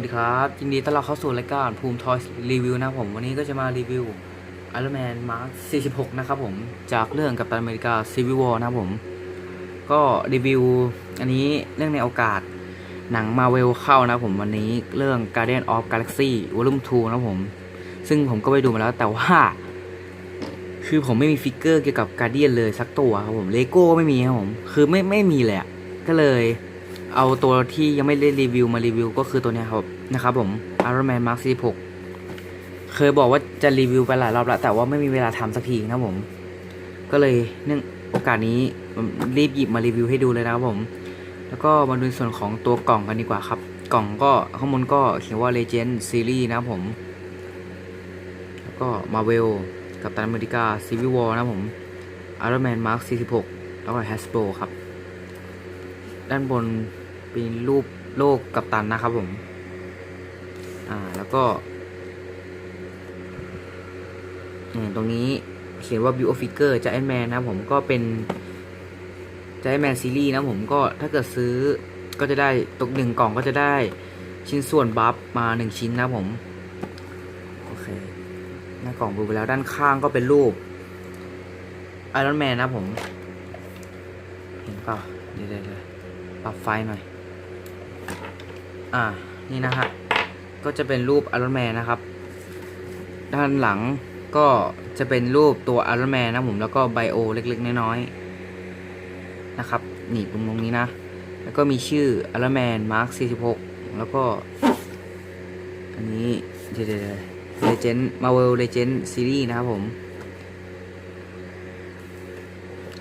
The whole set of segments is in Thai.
วัสดีครับยินดีต้อนรับเข้าสู่รายการภูมิทอยรีวิวนะผม วันนี้ก็จะมารีวิว Iron Man Mark 46 นะครับผม จากเรื่องกัปตันอเมริกา Civil War นะครับผม ก็รีวิว อันนี้เรื่องในโอกาสหนังมาเวลเข้านะผม วันนี้เรื่อง Guardian of Galaxy Volume 2 นะผม ซึ่งผมก็ไปดูมาแล้วแต่ว่า คือผมไม่มีฟิกเกอร์เกี่ยวกับ Guardian เลยสักตัวครับผมเลโก้ไม่มีครับผม คือไม่ไม่มีเลยก็เลย เอาตัวที่ยังไม่ได้รีวิวมารีวิวก็คือตัวนี้ครับนะครับผม Iron Man Mark 46 เคยบอกว่าจะรีวิวไปหลายรอบแล้ว แต่ว่าไม่มีเวลาทำสักทีนะผม ก็เลยเนื่องโอกาสนี้รีบหยิบมารีวิวให้ดูเลยนะครับผม แล้วก็มาดูส่วนของตัวกล่องกันดีกว่าครับ กล่องก็ข้างบนก็เขียนว่า Legend Series นะครับผม แล้วก็ Marvel กับตันอเมริกา Civil War นะครับผม Iron Man Mark 46 แล้วก็ Hasbro ครับ ด้านบน เป็นรูปโลกกับตันนะครับผม อ่าแล้วก็ตรงนี้เขียนว่า Build a Figure จะ Iron Man นะผมก็เป็นจะ Iron Man ซีรีส์นะผมก็ถ้าเกิดซื้อก็จะได้ตกหนึ่งกล่องก็จะได้ชิ้นส่วนบัฟมาหนึ่งชิ้นนะผม โอเคหน้ากล่องดูไปแล้วด้านข้างก็เป็นรูป Iron Man นะผม เห็นเปล่าเดี๋ยวเดี๋ยวเดี๋ยวปรับไฟหน่อย อ่า นี่นะฮะ ก็จะเป็นรูป Iron Man นนะครับ ด้านหลังก็จะเป็นรูปตัว Iron Man นนะผม แล้วก็ไบโอเล็กๆ น้อยๆ นะครับ นี่ตรงตรงนี้นะ แล้วก็มีชื่อ Iron Man Mark 46 แล้วก็ อันนี้เดี๋ยวเดี๋ยวเดี๋ยว Legend Marvel Legend Series นะครับผม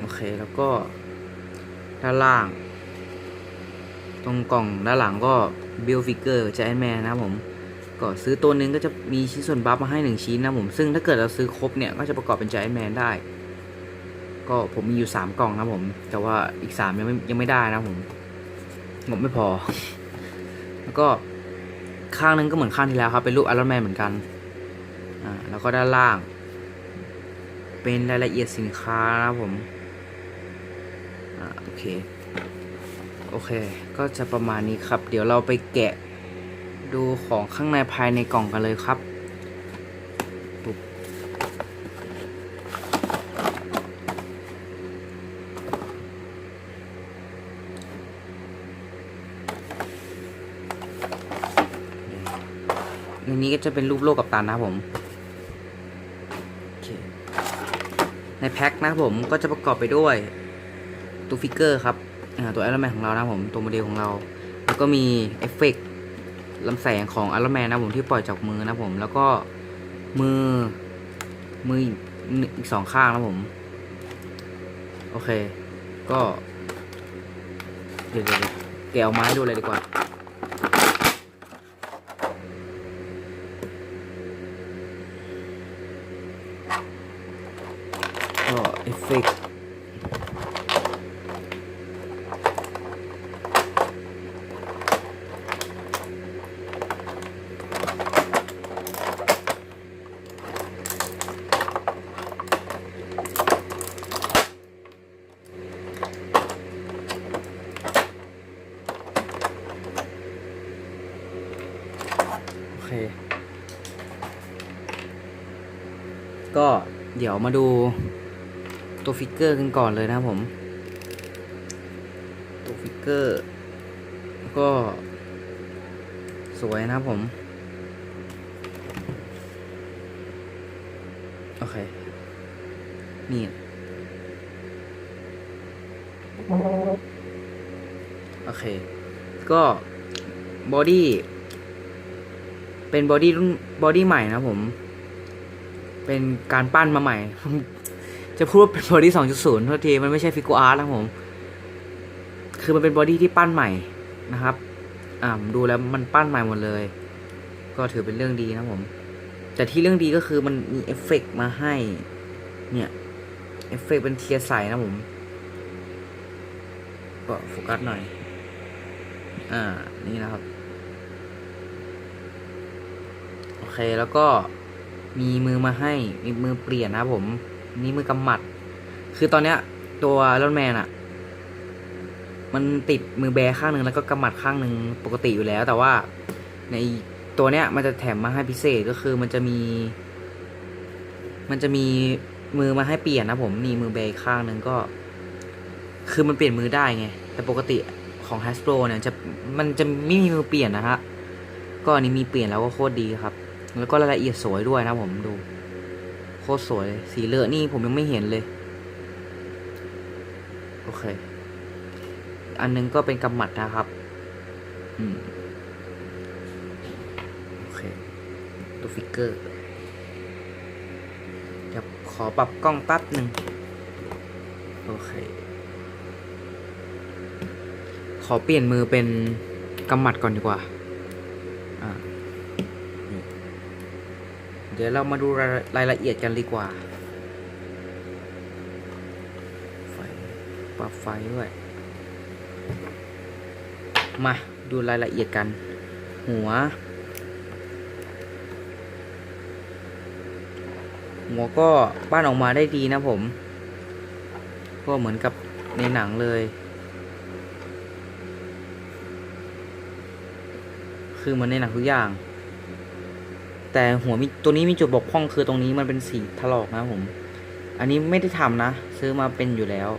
โอเค แล้วก็ด้านล่าง ตรงกล่องด้านหลังก็ Build Figure จะ Iron Man นะครับผมก็ซื้อตัวนึงก็จะมีชิ้นส่วนบัฟมาให้หนึ่งชิ้นนะผม ซึ่งถ้าเกิดเราซื้อครบเนี่ย ก็จะประกอบเป็นจ i แมนได้ ก็ผมมีอยู่สามกล่องนะผม แต่ว่าอีกสามยังไม่ยังไม่ได้นะผม งบไม่พอ แล้วก็ข้างนึงก็เหมือนข้างที่แล้วครับ เป็นรูปไอรอนแมนเหมือนกันอ่าแล้วก็ด้านล่าง เป็นรายละเอียดสินค้านะผมอ่าโอเค โอเค ก็จะประมาณนี้ครับ เดี๋ยวเราไปแกะดูของข้างในภายในกล่องกันเลยครับปุ๊บในนี้ก็จะเป็นรูปโลกกับตันนะครับผม ในแพ็คนะครับผมก็จะประกอบไปด้วยตัวฟิกเกอร์ครับ ตัวไอรอนแมนของเรานะผมตัวโมเดลของเรา แล้วก็มีเอฟเฟกต์ลำแสงของไอรอนแมนนะผมที่ปล่อยจากมือนะผม แล้วก็มือมืออีกสองข้างนะผม โอเค ก็เดี๋ยวเดี๋ยวแกะออกมาให้ดูเลยดีกว่าก็เอฟเฟกต์ โอเค ก็เดี๋ยวมาดูตัวฟิกเกอร์กันก่อนเลยนะครับผม ตัวฟิกเกอร์ ก็สวยนะครับผม โอเค นี่โอเค ก็บอดี้เป็นบอดี้รุ่นบอดี้ใหม่นะผม เป็นการปั้นมาใหม่ จะพูดว่าเป็นบอดี้สองจุดศูนย์โทษทีมันไม่ใช่ฟิกูอาร์ตนะผม คือมันเป็นบอดี้ที่ปั้นใหม่นะครับ อ่าดูแล้วมันปั้นใหม่หมดเลย ก็ถือเป็นเรื่องดีนะผม แต่ที่เรื่องดีก็คือมันมีเอฟเฟกต์มาให้ เนี่ยเอฟเฟกต์เป็นเทียร์ใสนะผม ก็โฟกัสหน่อย อ่า นี่นะครับ โอเคแล้วก็ มีมือมาให้ มีมือเปลี่ยนนะผม นี่มือกำหมัด คือตอนเนี้ย ตัวรอนแมนอะมันติดมือแบข้างหนึ่งแล้วก็กำหมัดข้างหนึ่งปกติอยู่แล้ว แต่ว่าในตัวเนี้ยมันจะแถมมาให้พิเศษก็คือมันจะมี มันจะมีมือมาให้เปลี่ยนนะผมนี่มือเบข้างหนึ่งก็ คือมันเปลี่ยนมือได้ไง แต่ปกติของ Hasbro เนี่ยจะมันจะไม่มีมือเปลี่ยนนะฮะก็อันนี้มีเปลี่ยนแล้วก็โคตรดีครับ แล้วก็รายละเอียดสวยด้วยนะผมดู โคตรสวยเลยสีเลอะนี่ผมยังไม่เห็นเลย โอเค อันนึงก็เป็นกำหมัดนะครับ อืม โอเค ตัวฟิกเกอร์เดี๋ยวขอปรับกล้องแป๊บหนึ่งโอเค ขอเปลี่ยนมือเป็นกำหมัดก่อนดีกว่า เดี๋ยวเรามาดูรายละเอียดกันดีกว่า ไฟปรับไฟด้วย มาดูรายละเอียดกัน หัว หัวก็ปั้นออกมาได้ดีนะผม ก็เหมือนกับในหนังเลย คือมันในหนังทุกอย่าง แต่หัวมีตัวนี้มีจุดบกพร่องคือตรงนี้มันเป็นสีถลอกนะผม อันนี้ไม่ได้ทำนะ ซื้อมาเป็นอยู่แล้ว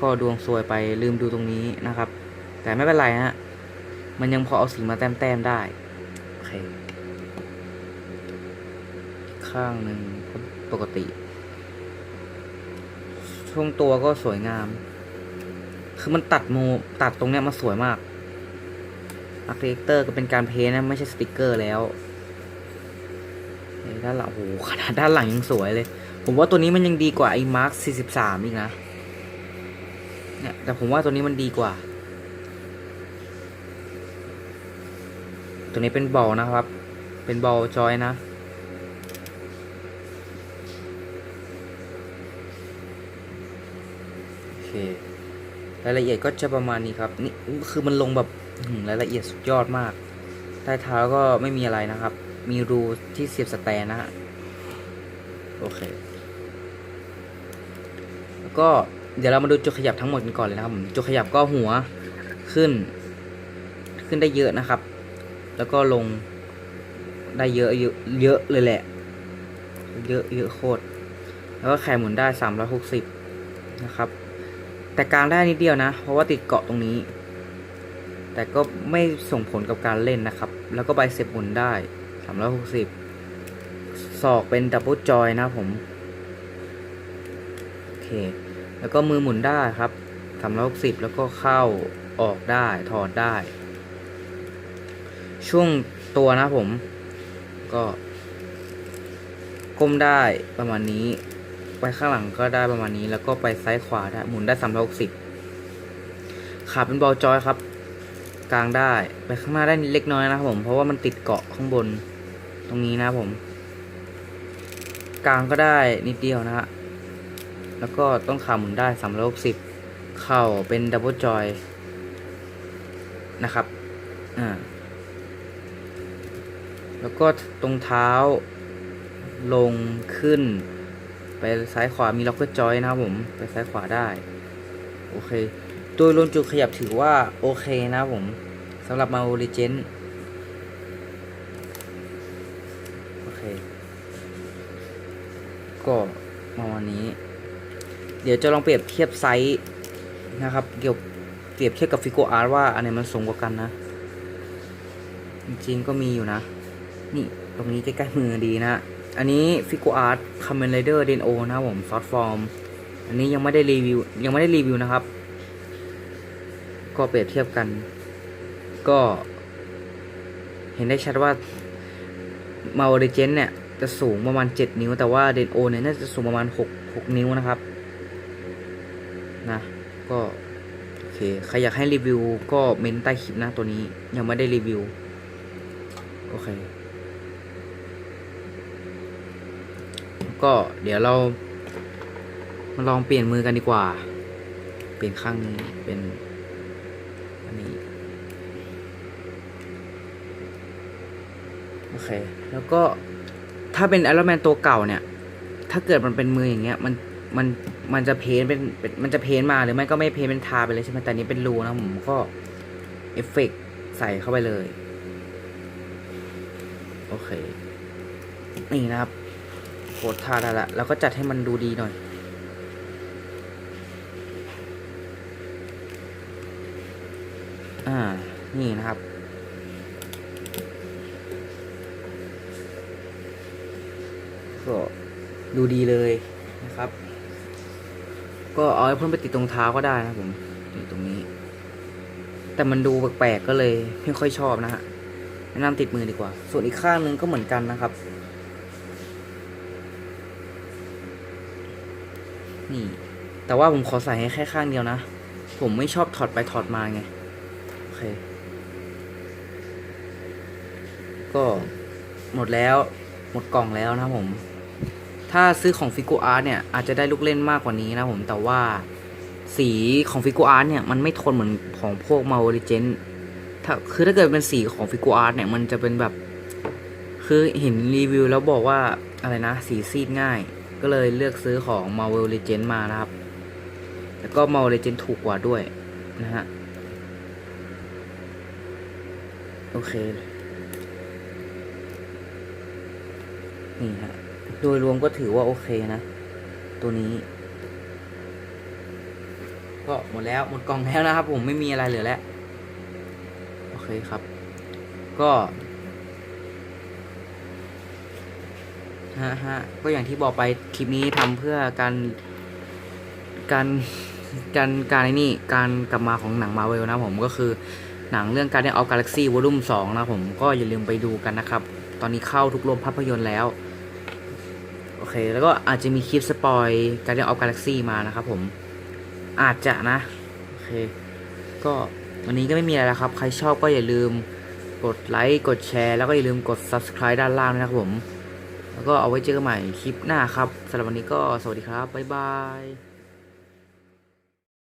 ก็ดวงซวยไปลืมดูตรงนี้นะครับ แต่ไม่เป็นไรฮะมันยังพอเอาสีมาแต้มๆได้โอเคข้างหนึ่งปกติช่วงตัวก็สวยงาม คือมันตัดโมตัดตรงเนี้ยมาสวยมากอาร์เคเตอร์ก็เป็นการเพ้นนะไม่ใช่สติกเกอร์แล้ว ด้านหลังโอ้ขนาดด้านหลังยังสวยเลย ผมว่าตัวนี้มันยังดีกว่าไอ้มาร์ค43อีกนะเนี่ยแต่ผมว่าตัวนี้มันดีกว่า ตัวนี้เป็นบอลนะครับ เป็นบอลจอยนะโอเครายละเอียดก็จะประมาณนี้ครับนี่คือมันลงแบบรายละเอียดสุดยอดมากใต้เท้าก็ไม่มีอะไรนะครับ มีรูที่เสียบสแตนนะฮะ โอเค แล้วก็เดี๋ยวเรามาดูจุดขยับทั้งหมดกันก่อนเลยนะครับผมจุดขยับก็หัวขึ้น ขึ้นได้เยอะนะครับ แล้วก็ลงได้เยอะเยอะเยอะเลยแหละ เยอะเยอะโคตร แล้วก็แขนหมุนได้สามร้อยหกสิบนะครับ แต่กลางได้นิดเดียวนะ เพราะว่าติดเกาะตรงนี้ แต่ก็ไม่ส่งผลกับการเล่นนะครับ แล้วก็ใบเสพหมุนได้ สามร้อยหกสิบศอกเป็นดับเบิลจอยนะผม โอเค แล้วก็มือหมุนได้ครับสามร้อยหกสิบแล้วก็เข้าออกได้ ถอดได้ ช่วงตัวนะผม ก็ก้มได้ประมาณนี้ ไปข้างหลังก็ได้ประมาณนี้ แล้วก็ไปซ้ายขวาได้หมุนได้สามร้อยหกสิบขาเป็นบอลจอยครับ กลางได้ ไปข้างหน้าได้นิดเล็กน้อยนะครับผม เพราะว่ามันติดเกาะข้างบน ตรงนี้นะผม กลางก็ได้นิดเดียวนะฮะ แล้วก็ต้นขาหมุนได้สามร้อยหกสิบเข่าเป็นดับเบิลจอยนะครับ อ่า แล้วก็ตรงเท้าลงขึ้น ไปซ้ายขวามีล็อกเกอร์จอยนะครับผม ไปซ้ายขวาได้ โอเคโดยรวมจุดขยับถือว่า โอเคนะผมสำหรับมา o ริเจนโอเค ก็ประมาวันนี้ เดี๋ยวจะลองเปรียบเทียบไซส์นะครับ เกี่ยวเปรียบเทียบกับฟิโกอาร์ว่าอันไหนมันสูงกว่ากันนะ จริงๆก็มีอยู่นะ นี่ตรงนี้ใกล้ๆมือดีนะ อันนี้ฟิก o อาร์ตคา m เมนไรเดอร์เดนโอนะครับผมซอฟฟอร์ม อันนี้ยังไม่ได้รีวิวยังไม่ได้รีวิวนะครับ ก็เปรียบเทียบกัน ก็ เห็นได้ชัดว่ามาโอเดเจนเนี่ย จะสูงประมาณ 7 นิ้ว แต่ว่าเดนโอเนี่ยน่าจะสูงประมาณ 6 6 นิ้วนะครับ นะ ก็โอเค ใครอยากให้รีวิวก็เมนใต้คลิปนะตัวนี้ยังไม่ได้รีวิว โอเค ก็เดี๋ยวเรามาลองเปลี่ยนมือกันดีกว่า เปลี่ยนข้างนี้เป็นอันนี้โอเค แล้วก็ ถ้าเป็น i อ o n Man ตัวเก่าเนี่ย ถ้าเกิดมันเป็นมืออย่างเงี้ย มัน มัน มันจะเพ้นเป็น มันจะเพ้นมาหรือไม่ก็ไม่เพ้นเป็นทาไปเลยใช่ไหมแต่นี้เป็นรูนะผมก็เอฟเฟกต์ใส่เข้าไปเลย โอเค นี่นะครับกดทาได้ละ แล้วก็จัดให้มันดูดีหน่อยอ่า นี่นะครับ ก็ดูดีเลยนะครับ ก็เอาไอ้เพิ่มไปติดตรงเท้าก็ได้นะผมติดตรงนี้ แต่มันดูแปลกๆก็เลยไม่ค่อยชอบนะฮะแนะนำติดมือดีกว่า ส่วนอีกข้างนึงก็เหมือนกันนะครับ นี่ แต่ว่าผมขอใส่ให้แค่ข้างเดียวนะ ผมไม่ชอบถอดไปถอดมาไง โอเค ก็หมดแล้ว หมดกล่องแล้วนะผม ถ้าซื้อของฟิกูอาร์ตเนี่ยอาจจะได้ลูกเล่นมากกว่านี้นะผมแต่ว่าสีของฟิกูอาร์ตเนี่ยมันไม่ทนเหมือนของพวกมา v ริเจนถ้าคือถ้าเกิดเป็นสีของฟิกูอาร์ตเนี่ยมันจะเป็นแบบ คือเห็นรีวิวแล้วบอกว่าอะไรนะ สีซีดง่าย ก็เลยเลือกซื้อของ Marvel Legends มานะครับ แล้วก็ Marvel Legends ถูกกว่าด้วยนะฮะโอเค นี่ฮะ โดยรวมก็ถือว่าโอเคนะ ตัวนี้ ก็หมดแล้วหมดกล่องแล้วนะครับ ผมไม่มีอะไรเหลือแล้ว โอเคครับ ก็ฮะฮะก็อย่างที่บอกไปคลิปนี้ทำเพื่อการการการการไอ้นี่การกลับมาของหนังมาเวลนะผมก็คือหนังเรื่องการเดนออฟกาแล็กซี่วอลุ่มสองนะผมก็อย่าลืมไปดูกันนะครับ ตอนนี้เข้าทุกโรงภาพยนตร์แล้ว โอเค แล้วก็อาจจะมีคลิปสปอยการเรียนออฟกาแล็กซี่มานะครับผมอาจจะนะ โอเค ก็วันนี้ก็ไม่มีอะไรแล้วครับ ใครชอบก็อย่าลืมกดไลค์กดแชร์แล้วก็อย่าลืมกด subscribe ด้านล่างนะครับผม แล้วก็เอาไว้เจอกันใหม่คลิปหน้าครับสำหรับวันนี้ก็สวัสดีครับ บ๊ายบาย